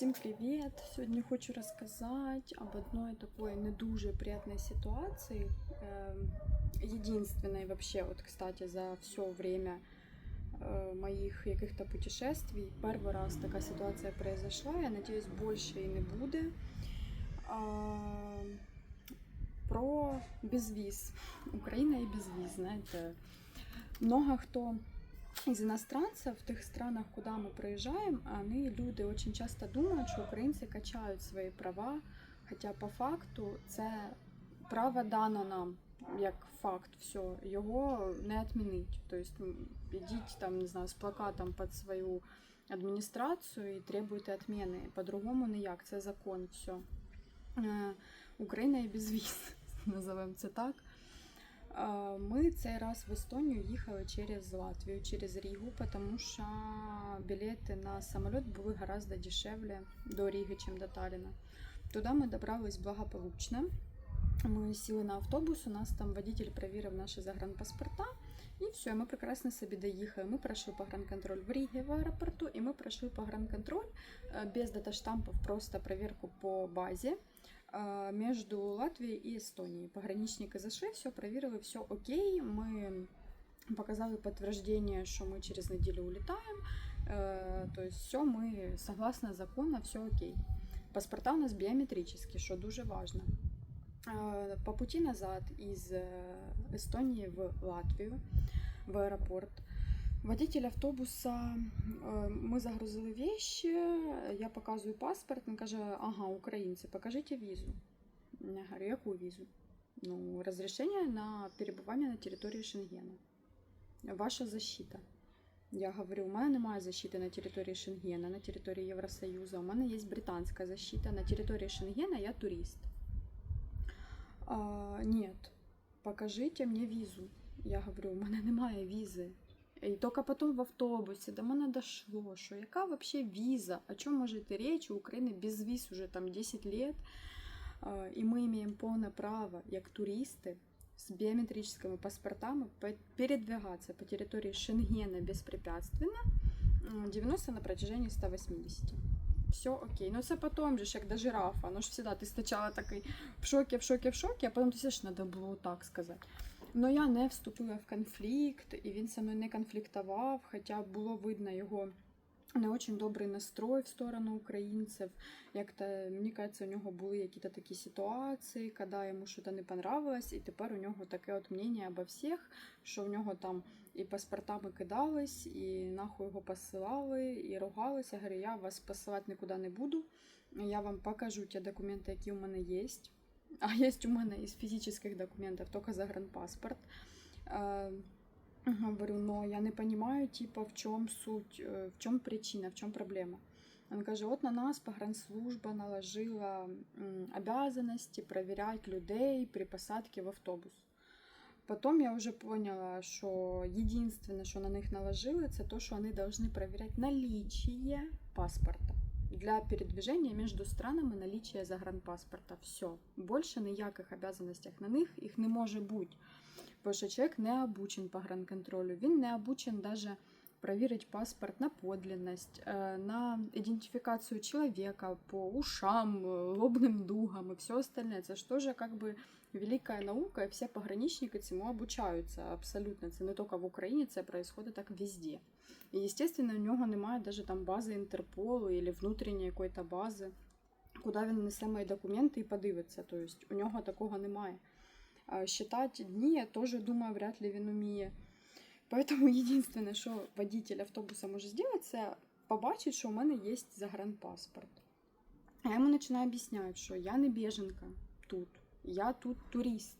Всім привіт! Сьогодні хочу розказати об одной такой не дуже приятной ситуации. Эм, Единственной вообще, вот, кстати, за все время э, моих каких-то путешествий. Первый раз такая ситуация произошла. Я надеюсь, больше и не буде. А, Про безвіз. Україна і безвіз, знаєте. Много хто из иностранцев в тех странах, куда мы приезжаем, они, люди очень часто думают, що українці качають свої права, хоча по факту це право дано нам як факт, все, його не відмінить. Тобто ідіть там, не знаю, з плакатом під свою адміністрацію і требуйте відміни. По-другому ніяк, це закон, все. Україна і безвіз, називаємо це так. Ми цей раз в Естонію їхали через Латвію, через Рігу, тому що білети на самоліт були гораздо дешевле до Ріги, ніж до Талліна. Туди ми добрались благополучно. Ми сіли на автобус, у нас там водитель перевірив наші загранпаспорта, і все, ми прекрасно собі доїхали. Ми пройшли погранконтроль в Рігі в аеропорту, і ми пройшли погранконтроль е, без даташтампів, просто перевірку по базі между Латвией и Эстонией. Пограничники зашли, все проверили, все окей. Мы показали подтверждение, что мы через неделю улетаем. Э, То есть все, мы согласно закону, все окей. Паспорта у нас биометрические, что дуже важно. Э, По пути назад из э, Эстонии в Латвию, в аэропорт, Водитель автобуса, ми загрузили вещи, я показую паспорт, він каже, ага, українці, покажіть візу. Я говорю, яку візу? Ну, розрішення на перебування на території Шенгена. Ваша защита. Я говорю, у мене немає защити на території Шенгена, на території Євросоюзу. У мене є британська защита. На території Шенгена я турист. А, нет, покажите мне візу. Я говорю, у мене немає візи. І тільки потім в автобусі до мене дошло, що яка вообще віза, о чому може йти річ, у України без віз уже там 10 лет, і ми маємо повне право, як туристи, з біометричними паспортами пе- передвигатися по території Шенгена безпрепятственно, м, 90 на протяжении 180. Все окей. Ну це потім же як до жирафа. Ну ж всегда ти спочатку такий в шокі, в шокі, в шокі, а потім ти все ж треба було так сказати. Ну я не вступила в конфлікт, і він мною не конфліктував, хоча було видно його не очень добрий настрой в сторону українців. Як-то, мені кажеться, у нього були якісь такі ситуації, коли йому щось не понравилось, і тепер у нього таке от мнення обо всіх, що в нього там і паспортами кидались, і нахуй його посилали, і ругались. Я говорю, я вас посилати нікуди не буду. Я вам покажу ті документи, які у мене є. А є у мене із фізичних документів тільки загранпаспорт. Е, Говорю, но я не понимаю, типа, в чем суть, э, в чем причина, в чем проблема. Он каже, от на нас погранслужба наложила обязанности проверять людей при посадке в автобус. Потом я вже поняла, що єдине, що на них наложили, це то, що вони повинні перевіряти наличие паспорта Для передвижения между странами наличие загранпаспорта. Все. Больше ніяких обязанностей на них їх не може бути. Бо що чоловік не обучен по гранконтролю, він не обучен даже проверить паспорт на подлинность, э, на идентификацию человека по ушам, э, лобным дугам и все остальное. Це ж тоже как бы великая наука, і всі пограничники цьому обучаються абсолютно. Це не тільки в Україні, це происходит так везде. І, естественно, у нього немає даже там бази Інтерполу або внутрішньої якоїсь бази, куди він несе мої документи і подивиться. Тобто у нього такого немає. А Считати дні, я теж думаю, вряд ли він уміє. Поэтому единственное, що водитель автобуса може зробити, це побачить, що у мене є загранпаспорт. А я йому починаю об'ясняти, що я не біженка тут, я тут турист.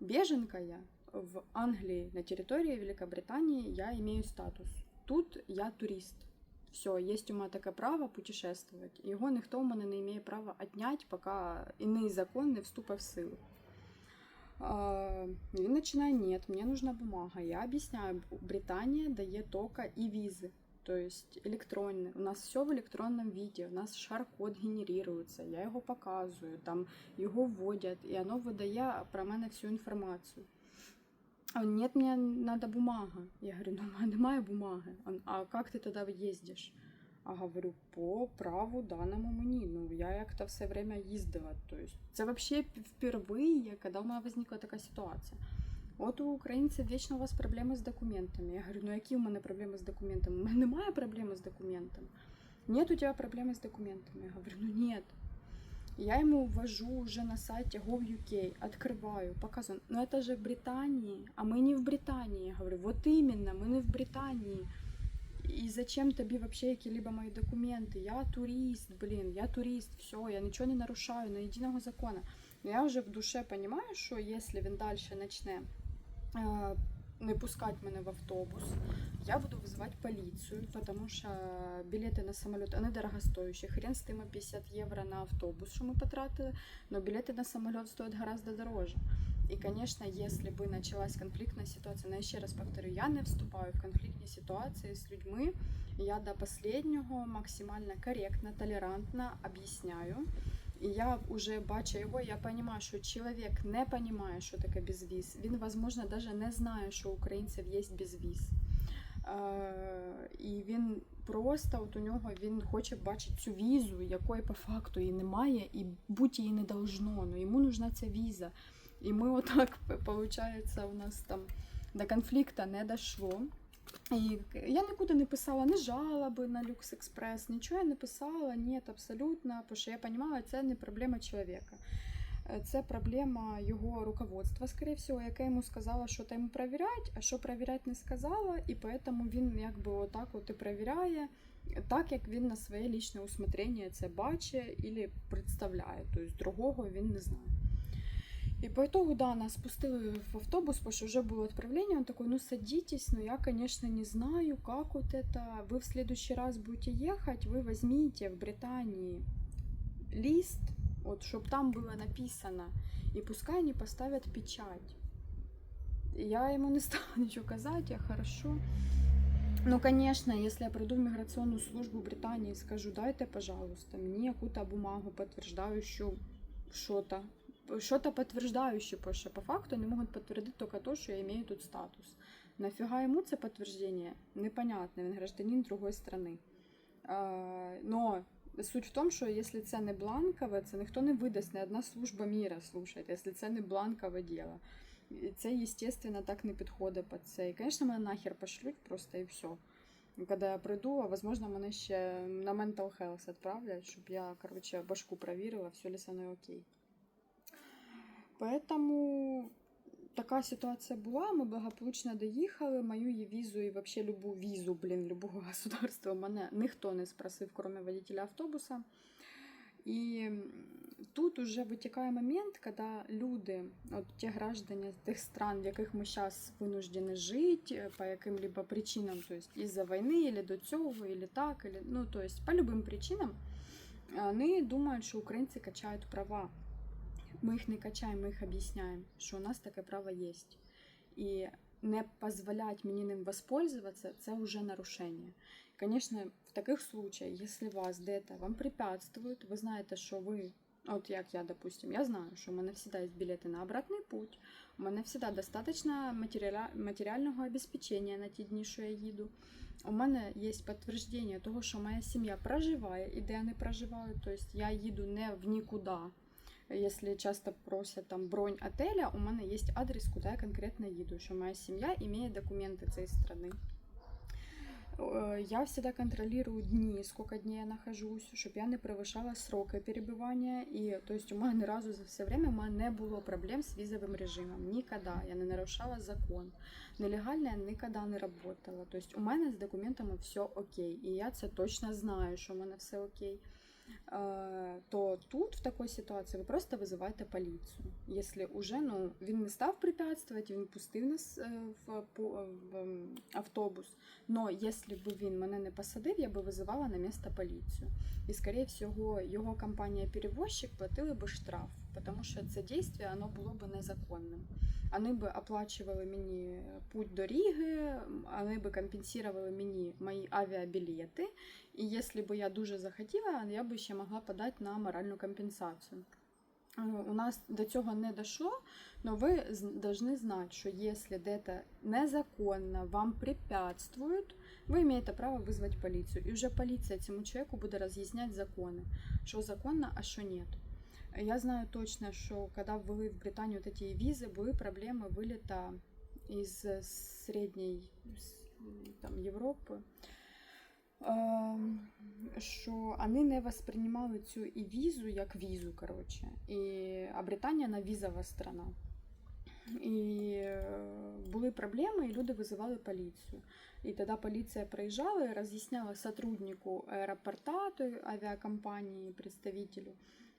Беженка я в Англии, на территории Великобритании я имею статус. Тут я турист. Все, є у мене таке право путешествувати. Його ніхто у мене не має права отнять, поки іний закон не вступить в силу. Він починає, нет, мне нужна бумага. Я объясняю, Британия дает только и визы, то есть электронные. У нас все в электронном виде, у нас шар-код генерируется, я його показую, там його вводять, і воно видає про мене всю інформацію. А он, нет, мне надо бумага. Я говорю, ну у мене немає бумаги. Он, а як ти тоді їздиш? А говорю, по праву даному мені. Ну, я як-то все время їздила. Тобто, це взагалі впервые, коли у мене возникла така ситуація. От у українців вічно у вас проблеми з документами. Я говорю, ну які у мене проблеми з документами? У мене немає проблеми з документами. Нет у тебя проблемы с документами? Я говорю, ну нет. Я ему ввожу уже на сайте gov.uk, открываю, показываю. Но это же в Британии, а мы не в Британии. Я говорю, вот именно, мы не в Британии. И зачем тобі вообще какие-либо мои документы? Я турист, блин, я турист, все, я ничего не нарушаю, на единого закона. Но я вже в душе понимаю, що якщо він далі почне е, не пускати мене в автобус, я буду вызывать полицию, потому что билеты на самолет, они дорогостоящие. Хрен с теми 50 євро на автобус, що ми потратили, но билеты на самолет стоят гораздо дороже. И, конечно, если бы началась конфликтная ситуация, но еще раз повторю, я не вступаю в конфліктні ситуації з людьми. Я до последнього максимально корректно, толерантно об'ясняю. І я вже бачу його, я розумію, що чоловік не розуміє, що таке безвіз. Він, можливо, навіть не знає, що у українців є безвіз. Е, І він просто от у нього він хоче бачити цю візу, якої по факту і немає, і будь її не должно. Ну йому нужна ця віза. І ми отак, виходить, у нас там до конфлікту не дійшло. І я нікуди не писала ні жалоби на Люкс Експрес, нічого я не писала, ні, абсолютно, тому що я розуміла, це не проблема чоловіка. Це проблема його руководства, скоріше всього, яке йому сказала, що там перевіряти, а що перевіряти не сказала, і тому він якби отак от і перевіряє, так як він на своє лічне усмотрення це бачить і представляє. Тобто другого він не знає. И по итогу, да, нас спустили в автобус, потому что уже было отправление. Он такой, ну садитесь, но я, конечно, не знаю, как вот это. Вы в следующий раз будете ехать, вы возьмите в Британии лист, вот, чтобы там было написано, и пускай они поставят печать. И Я ему не стала ничего казать, я хорошо. Ну, конечно, если я приду в миграционную службу Британии и скажу, дайте, пожалуйста, мне какую-то бумагу, подтверждающую что-то, что-то подтверждающее, потому что по факту они могут подтвердить только то, что я имею тут статус. Нафига ему це подтверждение? Непонятно, він гражданин другої страны. Но суть в тому, що якщо це не бланкове, це ніхто не видасть, не одна служба міра слушає, якщо це не бланкове діло. Це, естественно, так не підходить під це. І, звісно, мене нахер пошлють просто і все. Коли я прийду, а возможно, мене ще на mental health відправлять, щоб я, короче, башку провірила, все ли со мною окей. Поэтому така ситуація була. Ми благополучно доїхали. Мою її візу і взагалі любу візу, блін, любого государства мене ніхто не спросив, крім водителя автобуса. І тут уже витікає момент, коли люди, от ті граждані тих стран, в яких ми зараз вынуждені жити, по яким-либо причинам, то есть із-за війни, або до цього, або так, или, ну, то есть по любым причинам, вони думають, що українці качають права. Ми їх не качаємо, ми їх об'ясняємо, що у нас таке право є. І не дозволять мені ним воспользоваться, це вже нарушення. Конечно, в таких случаях, если вас где-то вам препятствуют, ви знаєте, що ви, от як я, допустим, я знаю, що у мене завжди є білети на обратний путь, у мене завжди достатньо матеріального обезпечення на ті дні, що я їду. У мене є підтвердження того, що моя сім'я проживає і де вони проживають, тобто я їду не в нікуди Если часто просят там бронь отеля, у мене є адрес, куди я конкретно їду, що моя сім'я має документи цієї страны. Э, Я всегда контролирую дни, сколько дней я нахожусь, щоб я не превышала сроки перебування. І то есть у мене ні разу за все время у мене не було проблем з візовим режимом. Ніколи. Я не нарушала закон. Нелегально я ніколи не работала. То есть у мене з документами все окей. І я це точно знаю, що у мене все окей. Е, То тут, в такой ситуации, вы просто вызываете полицию. Если уже ну, він не став препятствовать, він пустив нас е, в, в ем, автобус. Но если бы він мене не посадив, я бы вызывала на место полицию. И, скорее всего, його компанія-перевозчик платила бы штраф, тому що це дійство воно було б незаконним. Вони б оплачували мені путь до Ріги, вони б компенсували мені мої авіабілети. І якщо б я дуже захотіла, я б ще могла подати на моральну компенсацію. Е, У нас до цього не дійшло, але ви должны знати, що якщо где-то незаконно вам препятствують, ви маєте право визвати поліцію. І вже поліція цьому чоловіку буде роз'ясняти закони, що законно, а що ні. Я знаю точно, що коли ввели в Британію вот эти візи, були проблеми виліта із середньої с- там, Європи. Ем, що вони не восприймали цю і візу як візу, коротше. І, а Британія на візова страна. І е, були проблеми, і люди визивали поліцію. І тоді поліція приїжджала і роз'ясняла сотруднику аеропорта авіакомпанії, представителю,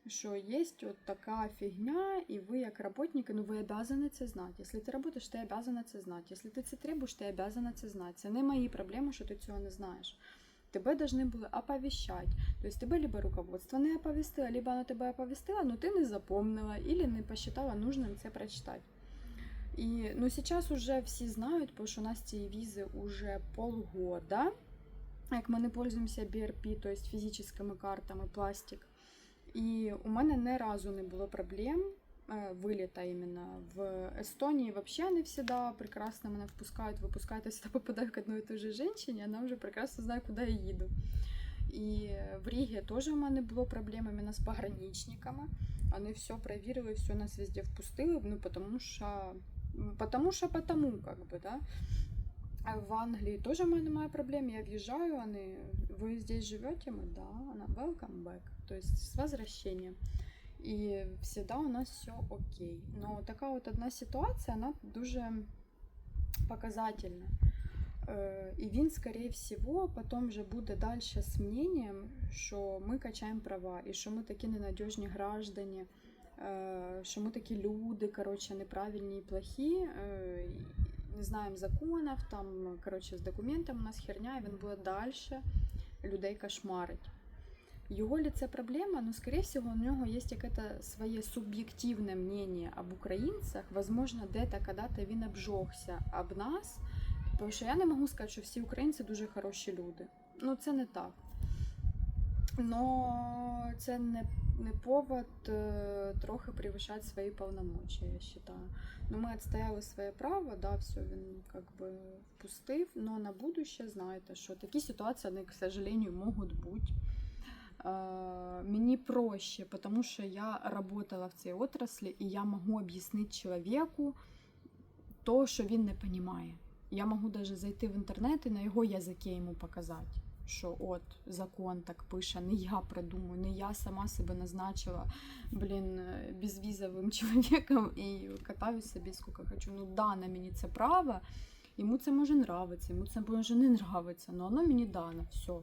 що є от така фігня, і ви як работники, ну ви обязаны це знати. Якщо ти працюєш, ти обязана це знати. Якщо ти це требуєш, ти обязана це знати. Це не мої проблеми, що ти цього не знаєш. Тебе должны були оповіщати. Тобто тебе либо руководство не оповістило, либо воно тебе оповістило, але ти не запомнила, або не посчитала нужним це прочитати. І ну, зараз уже всі знають, бо що у нас ці візи уже полгода. Як ми не пользуємося BRP, тобто фізичними картами, пластик. І у мене ні разу не було проблем е, виліта іменно в Естонії. Вообще не всегда прекрасно мене впускають, випускають, я попадаю к одной и той же женщине, вона вже прекрасно знає, куди я їду. І в Рігі теж у мене було проблем іменно з пограничниками. Вони все перевірили, все нас везде впустили, ну потому що потому що потому, как бы, да. А в Англії теж у мене немає проблем. Я в'їжджаю, вони, ви здесь живете? Ми, да, вона welcome back, то есть с возвращением. І всегда у нас все окей. Но така от одна ситуація, вона дуже показательна. І він, скорее всего, потім вже буде далі з мнением, що ми качаємо права, і що ми такі ненадіжні граждані, що ми такі люди, коротше, неправильні і плохі, і не знаємо законів, там, коротше, з документами у нас херня, і він буде далі людей кошмарить. Його ли це проблема? Ну, скорее всего, у нього є якесь своє суб'єктивне мнение об українцях. Возможно, де-то когда-то він обжогся об нас. Тому що я не можу сказати, що всі українці дуже хороші люди. Ну, це не так. Но це не, не повод е, трохи превышати свої повномочия, я вважаю. Ну, ми відстояли своє право, да, все, він как бы впустив, но на будущее знаєте, що такі ситуації, вони, к сожалению, можуть бути. Е, Мені проще, тому що я работала в цій отраслі, і я можу об'яснити чоловіку то, що він не розуміє. Я можу даже зайти в інтернет і на його язикі йому показати, що от закон так пише, не я придумаю, не я сама себе назначила, блін, е, безвізовим чоловіком і катаю собі скільки хочу. Ну дане мені це право, йому це може нравиться, йому це може не нравиться, але воно мені дано, все.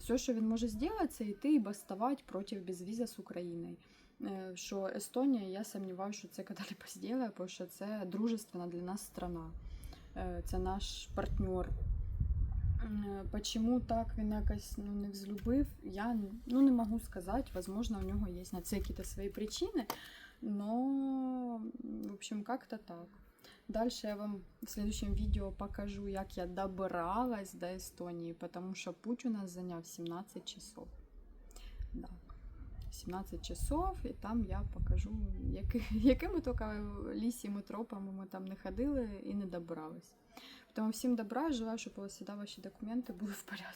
Все, що він може зробити, це йти і бастувати проти безвіза з Україною. Е, Що Естонія, я сумніваюся, що це коли-либо зробить, бо що це дружественна для нас страна. Е, Це наш партнер. Почему так він якось ну, не взлюбив, я ну, не можу сказати. Возможно, у нього є на це якісь свої причини. Но, в общем, как-то так. Дальше я вам в следующем видео покажу, як я добиралась до Естонії, потому що путь у нас зайняв 17 часов. Да. 17 часов, і там я покажу, якими тільки лісіми тропами ми там не ходили і не добрались. Тому всім добра, желаю, щоб у вас всегда ваші документи були в порядку.